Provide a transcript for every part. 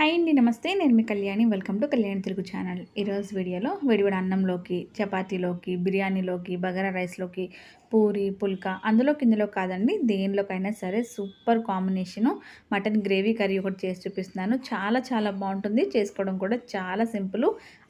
Hi అండి నమస్తే. నేను మీ Kalyani. Welcome to Kalyani Telugu channel. ఈరోజు వీడియోలో విడివిడి అన్నంలోకి చపాతీలోకి బిర్యానీలోకి బగారా రైస్లోకి పూరి పుల్కా అందులో కిందలో కాదండి దేనిలోకైనా సరే super combination mutton gravy curry ఒకటి చేసి చూపిస్తున్నాను. చాలా చాలా బాగుంటుంది. చేసుకోవడం కూడా చాలా సింపుల్.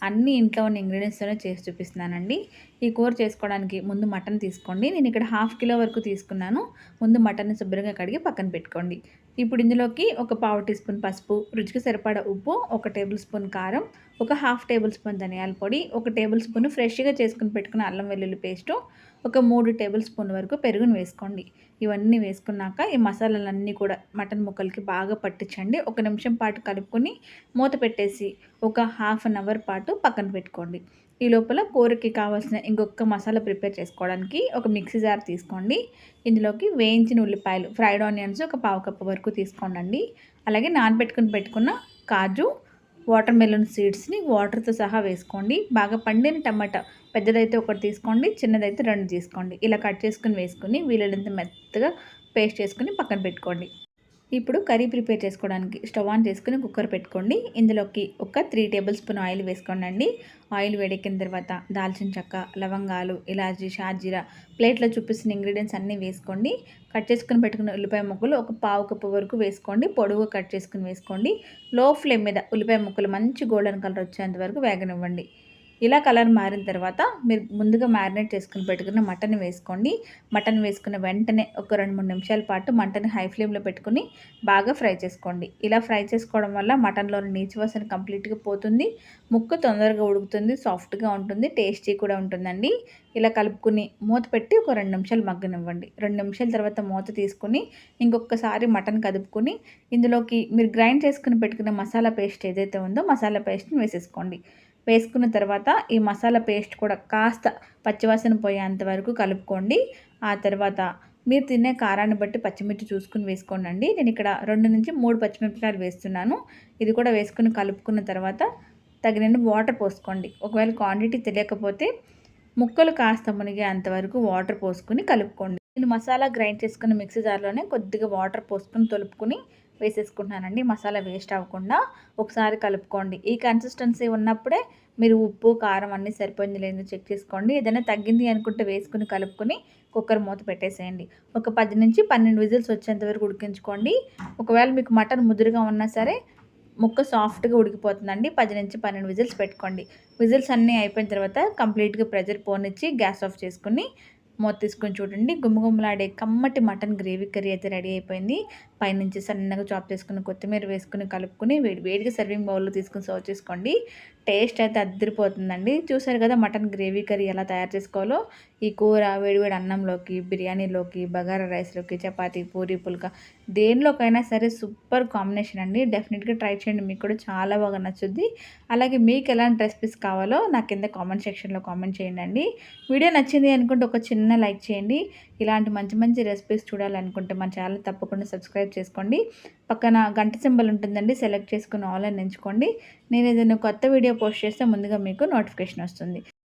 అన్ని ఇంట్లో ఉన్న ఇంగ్రీడియంట్స్తోనే చేసి చూపిస్తున్నానండి. ఈ కూర చేసుకోవడానికి ముందు మటన్ తీసుకోండి. నేను ఇక్కడ హాఫ్ కిలో వరకు తీసుకున్నాను. ముందు మటన్ శుభ్రంగా కడిగి పక్కన పెట్టుకోండి. ఇప్పుడు ఇందులోకి ఒక పావు టీ స్పూన్ పసుపు రుచికి సరిపడా ఉప్పు ఒక టేబుల్ స్పూన్ కారం ఒక హాఫ్ టేబుల్ స్పూన్ ధనియాల పొడి ఒక టేబుల్ స్పూన్ ఫ్రెష్గా చేసుకుని పెట్టుకున్న అల్లం వెల్లుల్లి పేస్టు ఒక మూడు టేబుల్ స్పూన్ వరకు పెరుగును వేసుకోండి. ఇవన్నీ వేసుకున్నాక ఈ మసాలాలన్నీ కూడా మటన్ ముక్కలకి బాగా పట్టించండి. ఒక నిమిషం పాటు కలుపుకొని మూత పెట్టేసి ఒక హాఫ్ అన్ అవర్ పాటు పక్కన పెట్టుకోండి. ఈ లోపల కూరకి కావాల్సిన ఇంకొక మసాలా ప్రిపేర్ చేసుకోవడానికి ఒక మిక్సీ జార్ తీసుకోండి. ఇందులోకి వేయించిన ఉల్లిపాయలు ఫ్రైడ్ ఆనియన్స్ ఒక పావు కప్పు వరకు తీసుకోండి అలాగే నానబెట్టుకుని పెట్టుకున్న కాజు వాటర్ మెలన్ సీడ్స్ని వాటర్తో సహా వేసుకోండి. బాగా పండిన టమాటా పెద్దదైతే ఒకటి తీసుకోండి చిన్నదైతే రెండు తీసుకోండి. ఇలా కట్ చేసుకుని వేసుకుని వీలైనంత మెత్తగా పేస్ట్ చేసుకుని పక్కన పెట్టుకోండి. ఇప్పుడు కర్రీ ప్రిపేర్ చేసుకోవడానికి స్టవ్ ఆన్ చేసుకుని కుక్కర్ పెట్టుకోండి. ఇందులోకి ఒక త్రీ టేబుల్ స్పూన్ ఆయిల్ వేసుకోండి ఆయిల్ వేడెక్కిన తర్వాత దాల్చిన చెక్క లవంగాలు ఇలాచి షాజీరా ప్లేట్లో చూపిస్తున్న ఇంగ్రీడియంట్స్ అన్నీ వేసుకోండి. కట్ చేసుకుని పెట్టుకున్న ఉల్లిపాయ ముక్కలు ఒక పావు కప్పు వరకు వేసుకోండి. పొడుగు కట్ చేసుకుని వేసుకోండి. లో ఫ్లేమ్ మీద ఉల్లిపాయ ముక్కలు మంచి గోల్డెన్ కలర్ వచ్చేంత వరకు వేగనివ్వండి. ఇలా కలర్ మారిన తర్వాత మీరు ముందుగా మ్యారినేట్ చేసుకుని పెట్టుకున్న మటన్ వేసుకోండి. మటన్ వేసుకున్న వెంటనే ఒక రెండు మూడు నిమిషాల పాటు మటన్ హై ఫ్లేమ్లో పెట్టుకుని బాగా ఫ్రై చేసుకోండి. ఇలా ఫ్రై చేసుకోవడం వల్ల మటన్లోని నీచు వాసన కంప్లీట్గా పోతుంది. ముక్క తొందరగా ఉడుకుతుంది సాఫ్ట్గా ఉంటుంది టేస్టీ కూడా ఉంటుందండి. ఇలా కలుపుకుని మూత పెట్టి ఒక రెండు నిమిషాలు మగ్గనివ్వండి. రెండు నిమిషాల తర్వాత మూత తీసుకుని ఇంకొకసారి మటన్ కదుపుకొని ఇందులోకి మీరు గ్రైండ్ చేసుకుని పెట్టుకున్న మసాలా పేస్ట్ ఏదైతే ఉందో మసాలా పేస్ట్ని వేసేసుకోండి. వేసుకున్న తర్వాత ఈ మసాలా పేస్ట్ కూడా కాస్త పచ్చివాసన పోయేంత వరకు కలుపుకోండి. ఆ తర్వాత మీరు తినే కారాన్ని బట్టి పచ్చిమిర్చి చూసుకుని వేసుకోండి నేను ఇక్కడ రెండు నుంచి మూడు పచ్చిమిరపకాయలు వేస్తున్నాను. ఇది కూడా వేసుకుని కలుపుకున్న తర్వాత తగినన్ని వాటర్ పోసుకోండి. ఒకవేళ క్వాంటిటీ తెలియకపోతే ముక్కలు కాస్త మునిగే అంతవరకు వాటర్ పోసుకుని కలుపుకోండి. నేను మసాలా గ్రైండ్ చేసుకున్న మిక్సీ జార్లోనే కొద్దిగా వాటర్ పోసుకుని తొలుపుకుని వేసేసుకుంటున్నానండి. మసాలా వేస్ట్ అవ్వకుండా ఒకసారి కలుపుకోండి. ఈ కన్సిస్టెన్సీ ఉన్నప్పుడే మీరు ఉప్పు కారం అన్నీ సరిపోయింది లేదో చెక్ చేసుకోండి. ఏదైనా తగ్గింది అనుకుంటే వేసుకుని కలుపుకొని కుక్కర్ మూత పెట్టేసేయండి. ఒక పది నుంచి పన్నెండు విజిల్స్ వచ్చేంత వరకు ఉడికించుకోండి. ఒకవేళ మీకు మటన్ ముదురుగా ఉన్నా సరే ముక్క సాఫ్ట్గా ఉడికిపోతుందండి. పది నుంచి పన్నెండు విజిల్స్ పెట్టుకోండి. విజిల్స్ అన్నీ అయిపోయిన తర్వాత కంప్లీట్గా ప్రెజర్ పోనిచ్చి గ్యాస్ ఆఫ్ చేసుకుని మూత తీసుకొని చూడండి. గుమ్మగుమ్మలాడే కమ్మటి మటన్ గ్రేవీ కర్రీ అయితే రెడీ అయిపోయింది. పైనుంచి సన్నగా చాప్ చేసుకుని కొత్తిమీర వేసుకుని కలుపుకుని వేడి వేడిగా సర్వింగ్ బౌల్లో తీసుకుని సర్వ్ చేసుకోండి. టేస్ట్ అయితే అద్దరిపోతుందండి. చూసారు కదా మటన్ గ్రేవీ కర్రీ ఎలా తయారు చేసుకోవాలో? ఈ కూర వేడివేడి అన్నంలోకి బిర్యానీలోకి బగారా రైస్లోకి చపాతీ పూరి పుల్క దేనిలోకైనా సరే సూపర్ కాంబినేషన్ అండి. డెఫినెట్గా ట్రై చేయండి. మీకు కూడా చాలా బాగా నచ్చుద్ది. అలాగే మీకు ఎలాంటి రెసిపీస్ కావాలో నా కింద కామెంట్ సెక్షన్లో కామెంట్ చేయండి వీడియో నచ్చింది అనుకుంటే ఒక చిన్న లైక్ చేయండి. ఇలాంటి మంచి మంచి రెసిపీస్ చూడాలనుకుంటే మన ఛానల్ తప్పకుండా సబ్స్క్రైబ్ చేసుకోండి. పక్కన గంట సింబల్ ఉంటుందండి సెలెక్ట్ చేసుకుని ఆన్లైన్ ఎంచుకోండి. నేను ఏదైనా కొత్త వీడియో పోస్ట్ చేస్తే ముందుగా మీకు నోటిఫికేషన్ వస్తుంది.